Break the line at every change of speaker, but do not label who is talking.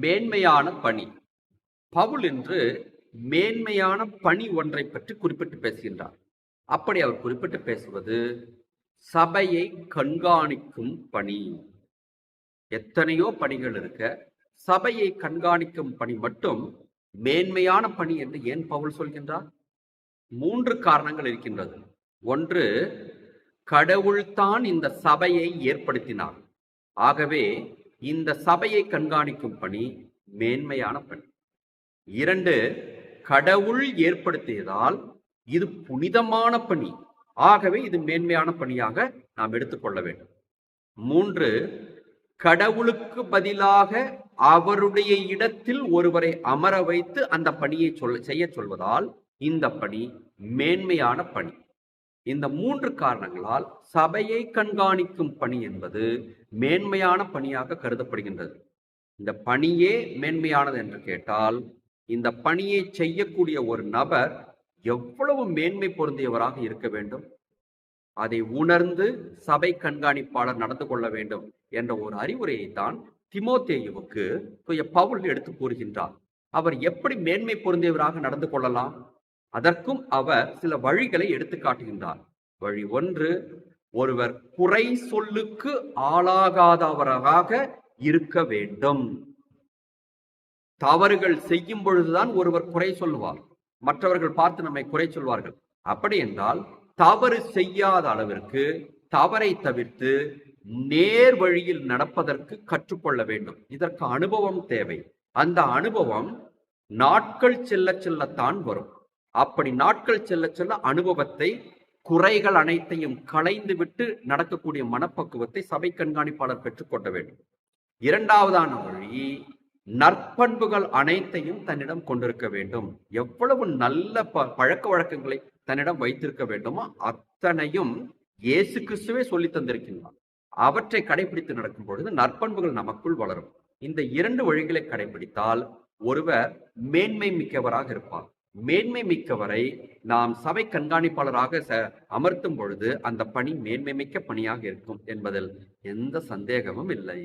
மேன்மையான பணி. பவுல் என்று மேன்மையான பணி ஒன்றை பற்றி குறிப்பிட்டு பேசுகின்றார். அப்படி அவர் குறிப்பிட்டு பேசுவது சபையை கண்காணிக்கும் பணி. எத்தனையோ பணிகள் இருக்க சபையை கண்காணிக்கும் பணி மட்டும் மேன்மையான பணி என்று ஏன் பவுல் சொல்கின்றார்? மூன்று காரணங்கள் இருக்கின்றது. ஒன்று கடவுள்தான் இந்த சபையை ஏற்படுத்தினார். ஆகவே இந்த சபையை கண்காணிக்கும் பணி மேன்மையான பணி. இரண்டு கடவுள் ஏற்படுத்தியதால் இது புனிதமான பணி. ஆகவே இது மேன்மையான பணியாக நாம் எடுத்துக்கொள்ள வேண்டும். மூன்று கடவுளுக்கு பதிலாக அவருடைய இடத்தில் ஒருவரை அமர வைத்து அந்த பணியை சொல்ல செய்ய சொல்வதால் இந்த பணி மேன்மையான பணி. இந்த மூன்று காரணங்களால் சபையை கண்காணிக்கும் பணி என்பது மேன்மையான பணியாக கருதப்படுகின்றது. இந்த பணியே மேன்மையானது என்று கேட்டால் இந்த பணியை செய்யக்கூடிய ஒரு நபர் எவ்வளவு மேன்மை பொருந்தியவராக இருக்க வேண்டும்? அதை உணர்ந்து சபை கண்காணிப்பாளர் நடந்து கொள்ள வேண்டும் என்ற ஒரு அறிவுரையை தான் திமோத்தேயுவுக்கு பவுல் எடுத்து கூறுகின்றார். அவர் எப்படி மேன்மை பொருந்தியவராக நடந்து கொள்ளலாம்? அதற்கும் அவர் சில வழிகளை எடுத்து காட்டுகின்றார். வழி ஒன்று ஒருவர் குறை சொல்லுக்கு ஆளாகாதவராக இருக்க வேண்டும். தவறுகள் செய்யும் பொழுதுதான் ஒருவர் குறை சொல்லுவார். மற்றவர்கள் பார்த்து நம்மை குறை சொல்வார்கள். அப்படி என்றால் தவறு செய்யாத அளவிற்கு தவறை தவிர்த்து நேர் வழியில் நடப்பதற்கு கற்றுக்கொள்ள வேண்டும். இதற்கு அனுபவம் தேவை. அந்த அனுபவம் நாட்கள் செல்ல செல்லத்தான் வரும். அப்படி நாட்கள் செல்ல செல்ல அனுபவத்தை குறைகள் அனைத்தையும் களைந்து விட்டு நடக்கக்கூடிய மனப்பக்குவத்தை சபை கண்காணிப்பாளர் பெற்றுக்கொள்ள வேண்டும். இரண்டாவதான வழி நற்பண்புகள் அனைத்தையும் தன்னிடம் கொண்டிருக்க வேண்டும். எவ்வளவு நல்ல ப பழக்க வழக்கங்களை தன்னிடம் வைத்திருக்க வேண்டுமோ அத்தனையும் இயேசு கிறிஸ்துவே சொல்லி தந்திருக்கின்றார். அவற்றை கடைபிடித்து நடக்கும் பொழுது நற்பண்புகள் நமக்குள் வளரும். இந்த இரண்டு வழிகளை கடைபிடித்தால் ஒருவர் மேன்மை மிக்கவராக இருப்பார். மேன்மை மிக்கவரை நாம் சபை கண்காணிப்பாளராக ச அமர்த்தும் பொழுது அந்த பணி மேன்மை மிக்க பணியாக இருக்கும் என்பதில் எந்த சந்தேகமும் இல்லை.